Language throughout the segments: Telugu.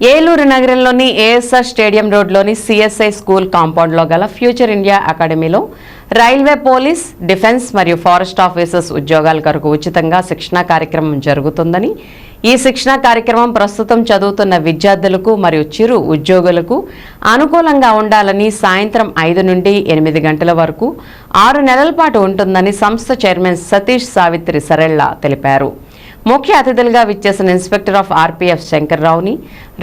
ఏలూరు నగరంలోని ఏఎస్ఆర్ స్టేడియం రోడ్లోని సిఎస్ఐ స్కూల్ కాంపౌండ్లో గల ఫ్యూచర్ ఇండియా అకాడమీలో రైల్వే పోలీస్ డిఫెన్స్ మరియు ఫారెస్ట్ ఆఫీసర్స్ ఉద్యోగాల కొరకు ఉచితంగా శిక్షణా కార్యక్రమం జరుగుతుందని ఈ శిక్షణా కార్యక్రమం ప్రస్తుతం చదువుతున్న విద్యార్థులకు మరియు చిరు ఉద్యోగులకు అనుకూలంగా ఉండాలని సాయంత్రం ఐదు నుండి ఎనిమిది గంటల వరకు ఆరు నెలల పాటు ఉంటుందని సంస్థ చైర్మన్ సతీష్ సావిత్రి సరెళ్ళ తెలిపారు. ముఖ్య అతిథులుగా విచ్చేసిన ఇన్స్పెక్టర్ ఆఫ్ ఆర్పీఎఫ్ శంకర్రావుని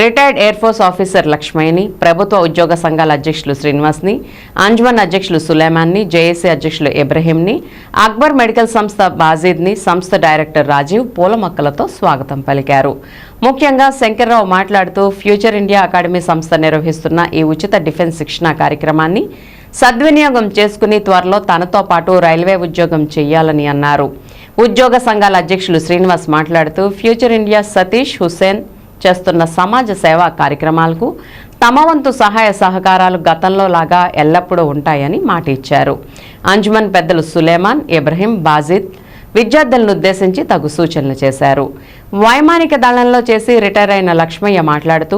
రిటైర్డ్ ఎయిర్ ఫోర్స్ ఆఫీసర్ లక్ష్మయ్యని ప్రభుత్వ ఉద్యోగ సంఘాల అధ్యక్షులు శ్రీనివాస్ని అంజుమన్ అధ్యక్షులు సులేమాన్ని జేఏసీ అధ్యక్షులు ఇబ్రహీంని అక్బర్ మెడికల్ సంస్థ బాజీద్ని సంస్థ డైరెక్టర్ రాజీవ్ పూల మొక్కలతో స్వాగతం పలికారు. ముఖ్యంగా శంకర్రావు మాట్లాడుతూ ఫ్యూచర్ ఇండియా అకాడమీ సంస్థ నిర్వహిస్తున్న ఈ ఉచిత డిఫెన్స్ శిక్షణ కార్యక్రమాన్ని సద్వినియోగం చేసుకుని త్వరలో తనతో పాటు రైల్వే ఉద్యోగం చేయాలని అన్నారు. ఉద్యోగ సంఘాల అధ్యక్షులు శ్రీనివాస్ మాట్లాడుతూ ఫ్యూచర్ ఇండియా సతీష్ హుస్సేన్ చేస్తున్న సమాజ సేవా కార్యక్రమాలకు తమ వంతు సహాయ సహకారాలు గతంలో లాగా ఎల్లప్పుడూ ఉంటాయని మాట ఇచ్చారు అంజుమన్ పెద్దలు సులేమాన్ ఇబ్రహీం బాజిద్ విద్యార్థులను ఉద్దేశించి తగు సూచనలు చేశారు. వైమానిక దళంలో చేసి రిటైర్ అయిన లక్ష్మయ్య మాట్లాడుతూ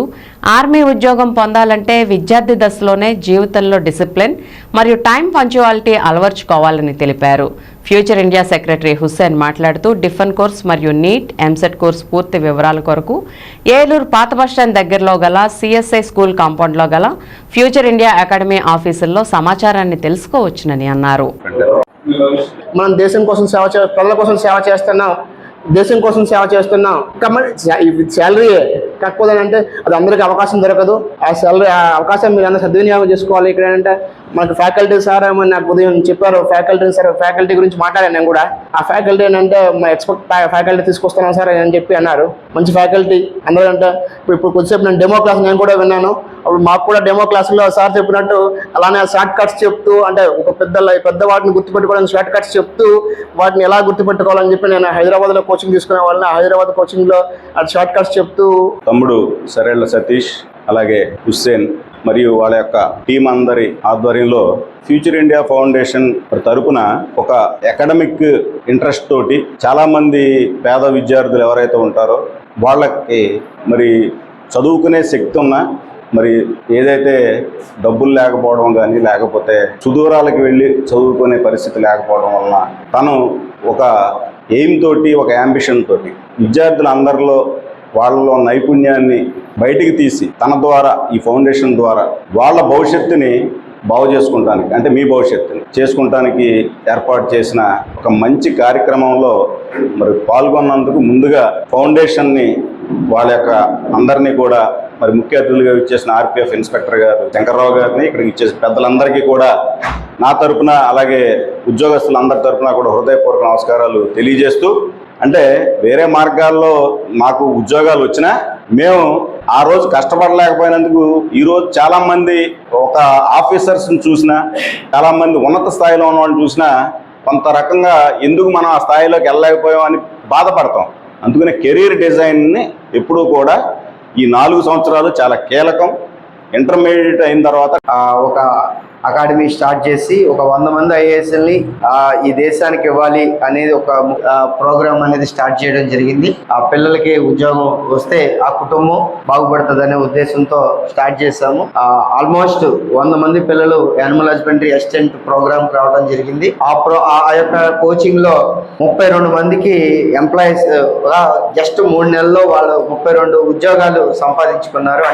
ఆర్మీ ఉద్యోగం పొందాలంటే విద్యార్థి దశలోనే జీవితంలో డిసిప్లిన్ మరియు టైం పంచువాలిటీ అలవర్చుకోవాలని తెలిపారు. ఫ్యూచర్ ఇండియా సెక్రటరీ హుస్సేన్ మాట్లాడుతూ డిఫెన్ కోర్స్ మరియు నీట్ ఎంసెట్ కోర్స్ పూర్తి వివరాల కొరకు ఏలూరు పాత బస్టాండ్ దగ్గరలో గల సిఎస్ఐ స్కూల్ కాంపౌండ్లో గల ఫ్యూచర్ ఇండియా అకాడమీ ఆఫీసుల్లో సమాచారాన్ని తెలుసుకోవచ్చునని అన్నారు. మనం దేశం కోసం సేవ చే ప్రజల కోసం సేవ చేస్తున్నాం దేశం కోసం సేవ చేస్తున్నాం. శాలరీ శాలరీయే కాకపోతే అంటే అది అందరికీ అవకాశం దొరకదు. ఆ శాలరీ ఆ అవకాశం మీరు అన్న సద్వినియోగం చేసుకోవాలి ఇక్కడ అంటే మాకు ఫ్యాకల్టీ సార్ ఏమని నాకు ఉదయం చెప్పారు ఫ్యాకల్టీ సార్ ఫ్యాకల్టీ గురించి మాట్లాడాను నేను కూడా. ఆ ఫ్యాకల్టీ ఏంటంటే మా ఎక్స్పర్ట్ ఫ్యాకల్టీ తీసుకొస్తున్నాను సార్ అని చెప్పి అన్నారు. మంచి ఫ్యాకల్టీ అందరూ అంటే ఇప్పుడు ఇప్పుడు కొద్దిసేపు నేను డెమో క్లాస్ నేను కూడా విన్నాను. అప్పుడు మాకు కూడా డెమో క్లాసులో సార్ చెప్పినట్టు అలానే షార్ట్ కట్స్ చెప్తూ అంటే ఒక పెద్ద పెద్ద వాటిని గుర్తుపెట్టుకోవడానికి షార్ట్ కట్స్ చెప్తూ వాటిని ఎలా గుర్తుపెట్టుకోవాలని చెప్పి నేను హైదరాబాద్లో కోచింగ్ తీసుకునే వాళ్ళని హైదరాబాద్ కోచింగ్లో అది షార్ట్ కట్స్ చెప్తూ తమ్ముడు సరేళ్ళ సతీష్ అలాగే హుస్సేన్ మరియు వాళ్ళ యొక్క టీం అందరి ఆధ్వర్యంలో ఫ్యూచర్ ఇండియా ఫౌండేషన్ తరపున ఒక అకాడమిక్ ఇంట్రెస్ట్ తోటి చాలామంది పేద విద్యార్థులు ఎవరైతే ఉంటారో వాళ్ళకి మరి చదువుకునే శక్తి ఉన్నా మరి ఏదైతే డబ్బులు లేకపోవడం కానీ లేకపోతే సుదూరాలకు వెళ్ళి చదువుకునే పరిస్థితి లేకపోవడం వలన తను ఒక ఎయిమ్ తోటి ఒక యాంబిషన్ తోటి విద్యార్థులందరిలో వాళ్ళలో నైపుణ్యాన్ని బయటికి తీసి తన ద్వారా ఈ ఫౌండేషన్ ద్వారా వాళ్ళ భవిష్యత్తుని బాగు చేసుకుంటానికి అంటే మీ భవిష్యత్తుని చేసుకుంటానికి ఏర్పాటు చేసిన ఒక మంచి కార్యక్రమంలో మరి పాల్గొన్నందుకు ముందుగా ఫౌండేషన్ని వాళ్ళ యొక్క అందరినీ కూడా మరి ముఖ్య అతిథులుగా ఇచ్చేసిన ఆర్పిఎఫ్ ఇన్స్పెక్టర్ గారు శంకర్రావు గారిని ఇక్కడికి ఇచ్చేసిన పెద్దలందరికీ కూడా నా తరపున అలాగే ఉద్యోగస్తులందరి తరపున కూడా హృదయపూర్వక నమస్కారాలు తెలియజేస్తూ అంటే వేరే మార్గాల్లో మాకు ఉద్యోగాలు వచ్చినా మేము ఆ రోజు కష్టపడలేకపోయినందుకు ఈరోజు చాలామంది ఒక ఆఫీసర్స్ని చూసినా చాలామంది ఉన్నత స్థాయిలో ఉన్న వాళ్ళని చూసినా కొంత రకంగా ఎందుకు మనం ఆ స్థాయిలోకి వెళ్ళలేకపోయామని బాధపడతాం. అందుకనే కెరీర్ డిజైన్ని ఎప్పుడూ కూడా ఈ నాలుగు సంవత్సరాలు చాలా కీలకం. ఇంటర్మీడియట్ అయిన తర్వాత ఒక అకాడమీ స్టార్ట్ చేసి ఒక వంద మంది ఐఏఎస్ఎల్ని ఈ దేశానికి ఇవ్వాలి అనేది ఒక ప్రోగ్రామ్ అనేది స్టార్ట్ చేయడం జరిగింది. ఆ పిల్లలకి ఉద్యోగం వస్తే ఆ కుటుంబం బాగుపడుతుంది అనే ఉద్దేశంతో స్టార్ట్ చేశాము. ఆల్మోస్ట్ వంద మంది పిల్లలు యానిమల్ హస్బెండరీ అసిస్టెంట్ ప్రోగ్రామ్ రావడం జరిగింది. ఆ ప్రో ఆ యొక్క కోచింగ్లో ముప్పై రెండు మందికి ఎంప్లాయీస్ జస్ట్ మూడు నెలల్లో వాళ్ళు ముప్పై రెండు ఉద్యోగాలు సంపాదించుకున్నారు.